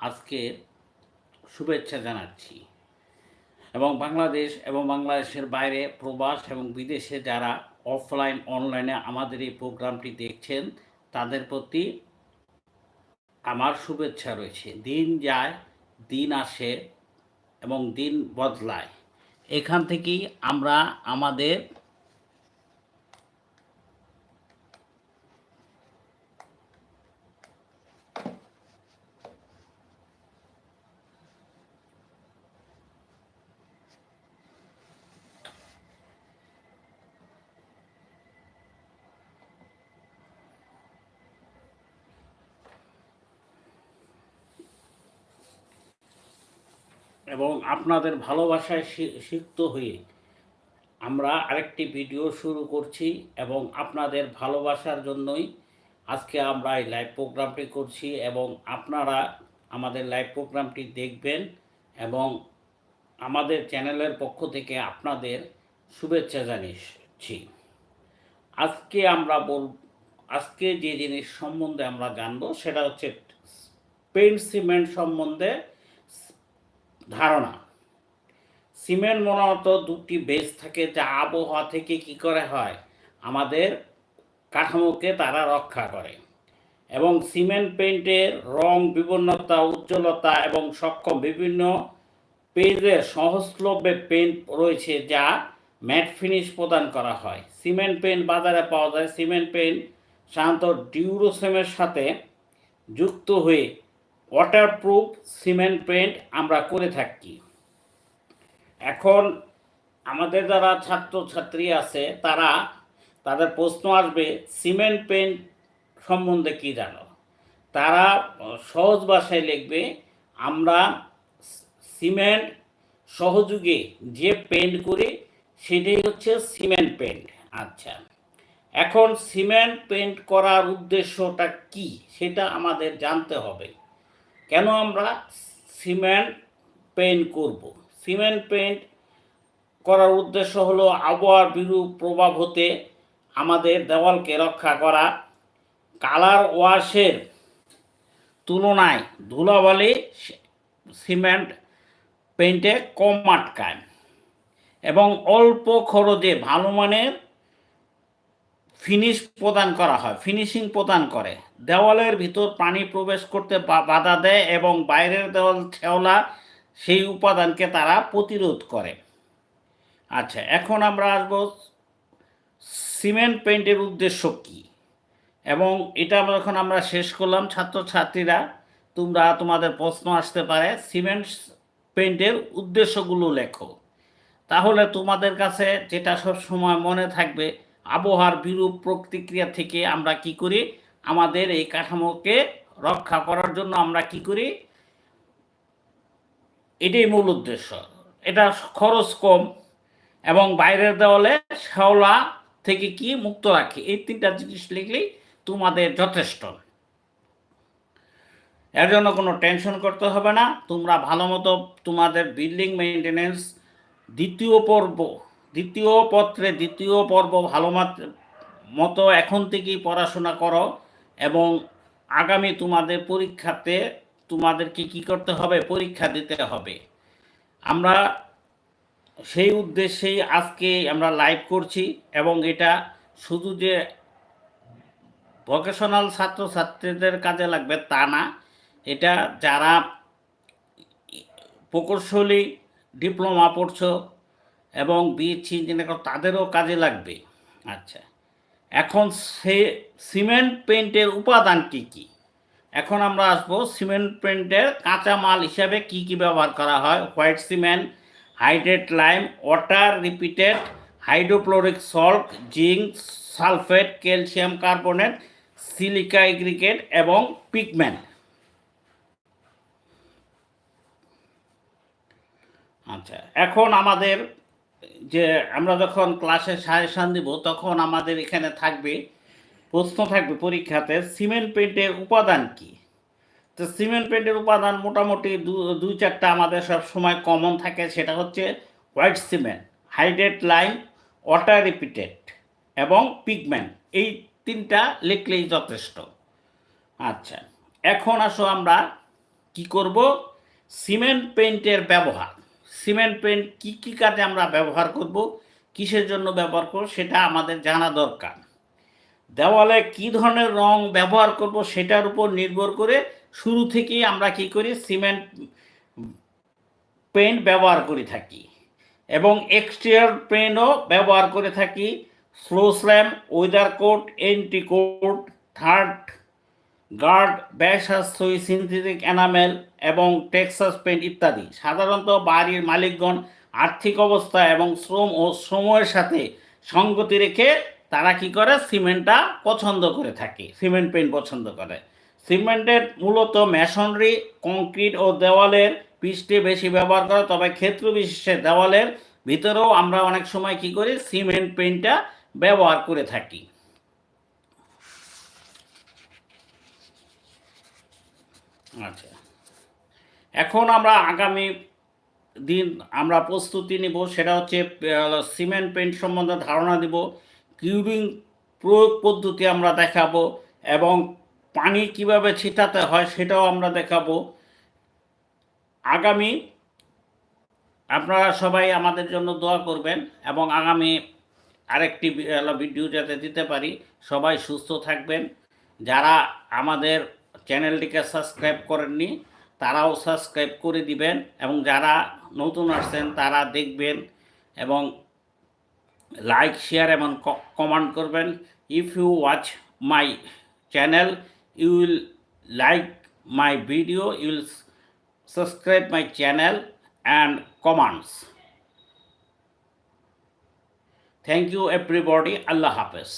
আজকে শুভেচ্ছা জানাচ্ছি। এবং বাংলাদেশ এবং বাংলাদেশের বাইরে প্রবাস এবং বিদেশে যারা অফলাইন, অনলাইনে আমাদের এই প্রোগ্রামটি দেখছেন, তাদের প্রতি আমার শুভেচ্ছা রয়েছে। দিন যায়, দিন আসে এবং দিন বদলায়। এখান থেকেই আমরা আমাদের এবং আপনাদের ভালোবাসায় সিক্ত হয়ে আমরা আরেকটি ভিডিও শুরু করছি এবং আপনাদের ভালোবাসার জন্যই আজকে আমরা এই লাইভ প্রোগ্রামটি করছি এবং আপনারা আমাদের লাইভ প্রোগ্রামটি দেখবেন এবং আমাদের চ্যানেলের পক্ষ থেকে আপনাদের শুভেচ্ছা জানিয়েছি। আজকে আমরা বল, আজকে যে জিনিস সম্বন্ধে আমরা জানব সেটা হচ্ছে পেন্ট সিমেন্ট সম্বন্ধে ধারণা। সিমেন্ট মূলত দুটি বেস থাকে, যা আবহাওয়া থেকে কি করে হয়? আমাদের কাঠামোকে তারা রক্ষা করে। এবং সিমেন্ট পেইন্টের রং বিভিন্নতা উজ্জ্বলতা এবং সক্ষম বিভিন্ন পেজের সহজলভ্যে পেইন্ট রয়েছে, যা ম্যাট ফিনিশ প্রদান করা হয়। সিমেন্ট পেইন্ট বাজারে পাওয়া যায়। সিমেন্ট পেইন্ট সাধারণত ডিউরোসেমের সাথে যুক্ত হয়ে ওয়াটারপ্রুফ সিমেন্ট পেইন্ট আমরা করে থাকি। এখন আমাদের যারা ছাত্রছাত্রী আছে, তারা তাদের প্রশ্ন আসবে সিমেন্ট পেইন্ট সম্বন্ধে কি জানো? তারা সহজ ভাষায় লিখবে, আমরা সিমেন্ট সহযোগে যে পেইন্ট করি, সেটাই হচ্ছে সিমেন্ট পেইন্ট আচ্ছা। এখন সিমেন্ট পেইন্ট করার উদ্দেশ্যটা কি, সেটা আমাদের জানতে হবে। কেন আমরা সিমেন্ট পেইন্ট করব? সিমেন্ট পেইন্ট করার উদ্দেশ্য হলো আবহাওয়ার বিরূপ প্রভাব হতে আমাদের দেওয়ালকে রক্ষা করা। কালার ওয়াশের তুলনায় ধুলাবালি সিমেন্ট পেইন্টে কম আটকায় এবং অল্প খরচে ভালো মানের ফিনিশ প্রদান করা হয়, ফিনিশিং প্রদান করে। দেওয়ালের ভিতর পানি প্রবেশ করতে বাধা দেয় এবং বাইরের দেওয়াল শেওলা সেই উপাদানকে তারা প্রতিরোধ করে। আচ্ছা এখন আমরা আসব সিমেন্ট পেইন্টের উদ্দেশ্য কী? এবং এটা আমরা যখন আমরা শেষ করলাম, ছাত্রছাত্রীরা, তোমরা, তোমাদের প্রশ্ন আসতে পারে, সিমেন্ট পেইন্টের উদ্দেশ্যগুলো লেখো। তাহলে তোমাদের কাছে যেটা সব সময় মনে থাকবে আবহাওয়ার বিরূপ প্রতিক্রিয়া থেকে আমরা কি করি? আমাদের এই কাঠামোকে রক্ষা করার জন্য আমরা কি করি? এটাই মূল উদ্দেশ্য। এটা খরচ কম এবং বাইরের দেওয়ালে শ্যাওলা থেকে কি মুক্ত রাখে? এই তিনটা জিনিস লিখলেই তোমাদের যথেষ্ট। এর জন্য কোনো টেনশন করতে হবে না। তোমরা ভালো মতো তোমাদের বিল্ডিং মেনটেনেন্স দ্বিতীয় পর্ব দ্বিতীয় পত্রে, দ্বিতীয় পর্ব ভালো মাত- এখন থেকেই পড়াশোনা করো এবং আগামী তোমাদের পরীক্ষাতে তোমাদেরকে কি করতে হবে? পরীক্ষা দিতে হবে। আমরা সেই উদ্দেশ্যেই আজকে আমরা লাইভ করছি এবং এটা শুধু যে ভোকেশনাল ছাত্রছাত্রীদের কাজে লাগবে তা না, এটা যারা প্রকৌশলী ডিপ্লোমা পড়ছো এবং বিএসসি ইঞ্জিনিয়ার তাদেরও কাজে লাগবে। আচ্ছা এখন সে সিমেন্ট পেইন্টের উপাদান কী কী? এখন আমরা আসব সিমেন্ট পেইন্টের কাঁচামাল হিসাবে কি কি ব্যবহার করা হয়? White cement, hydrate lime, water repeated hydrochloric salt, zinc, sulphate, calcium carbonate, silica aggregate এবং পিগমেন্ট। আচ্ছা এখন আমাদের যে আমরা যখন ক্লাসে সাজেশান দিব, তখন আমাদের এখানে থাকবে, প্রশ্ন থাকবে পরীক্ষাতে, সিমেন্ট পেন্টের উপাদান কি? তো সিমেন্ট পেন্টের উপাদান মোটামুটি দু- দুই চারটা আমাদের সব সময় কমন থাকে, সেটা হচ্ছে white cement hydrate lime water repeated এবং পিগমেন্ট এই তিনটা লিখলেই যথেষ্ট। আচ্ছা এখন আসো আমরা কি করব? সিমেন্ট পেইন্টের ব্যবহার। সিমেন্ট, পেন্ট কি কি কাজে আমরা ব্যবহার করব, কিসের জন্য ব্যবহার করব, সেটা আমাদের জানা দরকার। দেওয়ালে কি ধরনের রং ব্যবহার করব, সেটার উপর নির্ভর করে শুরু থেকেই আমরা কি করি, সিমেন্ট পেইন্ট ব্যবহার করে থাকি। এবং এক্সটেরিয়র পেইন্টও ব্যবহার করে থাকি স্লো slam weather coat anti coat, third guard ব্যাসাশ্রয়ী synthetic, enamel এবং টেক্সাস পেন্ট ইত্যাদি। সাধারণত বাড়ির মালিকগণ আর্থিক অবস্থা এবং শ্রম ও সময়ের সাথে সঙ্গতি রেখে তারা কি করে? সিমেন্টটা পছন্দ করে থাকে। সিমেন্ট পেইন্ট পছন্দ করে। সিমেন্টের মূলত মেশনারি কংক্রিট ও দেওয়ালের পৃষ্ঠে বেশি ব্যবহার করে, তবে ক্ষেত্র বিশেষে দেওয়ালের ভিতরেও আমরা অনেক সময় কি করি? সিমেন্ট পেইন্টটা ব্যবহার করে থাকি। আচ্ছা। এখন আমরা আগামী দিন আমরা প্রস্তুতি নিব, সেটা হচ্ছে সিমেন্ট পেইন্ট সম্বন্ধে ধারণা দিব কিউরিং প্রয়োগ পদ্ধতি আমরা দেখাবো, এবং পানি কীভাবে ছিটাতে হয় সেটাও আমরা দেখাবো। আগামী আপনারা সবাই আমাদের জন্য দোয়া করবেন, এবং আগামী আরেকটি ভিডিও যাতে দিতে পারি, সবাই সুস্থ থাকবেন। যারা আমাদের চ্যানেলটিকে সাবস্ক্রাইব করেননি, তারাও সাবস্ক্রাইব করে দিবেন এবং যারা নতুন আসছেন তারা দেখবেন এবং লাইক, শেয়ার এবং কমেন্ট করবেন। If you watch my channel you will like my video you will subscribe my channel and comments thank you everybody আল্লাহ হাফেজ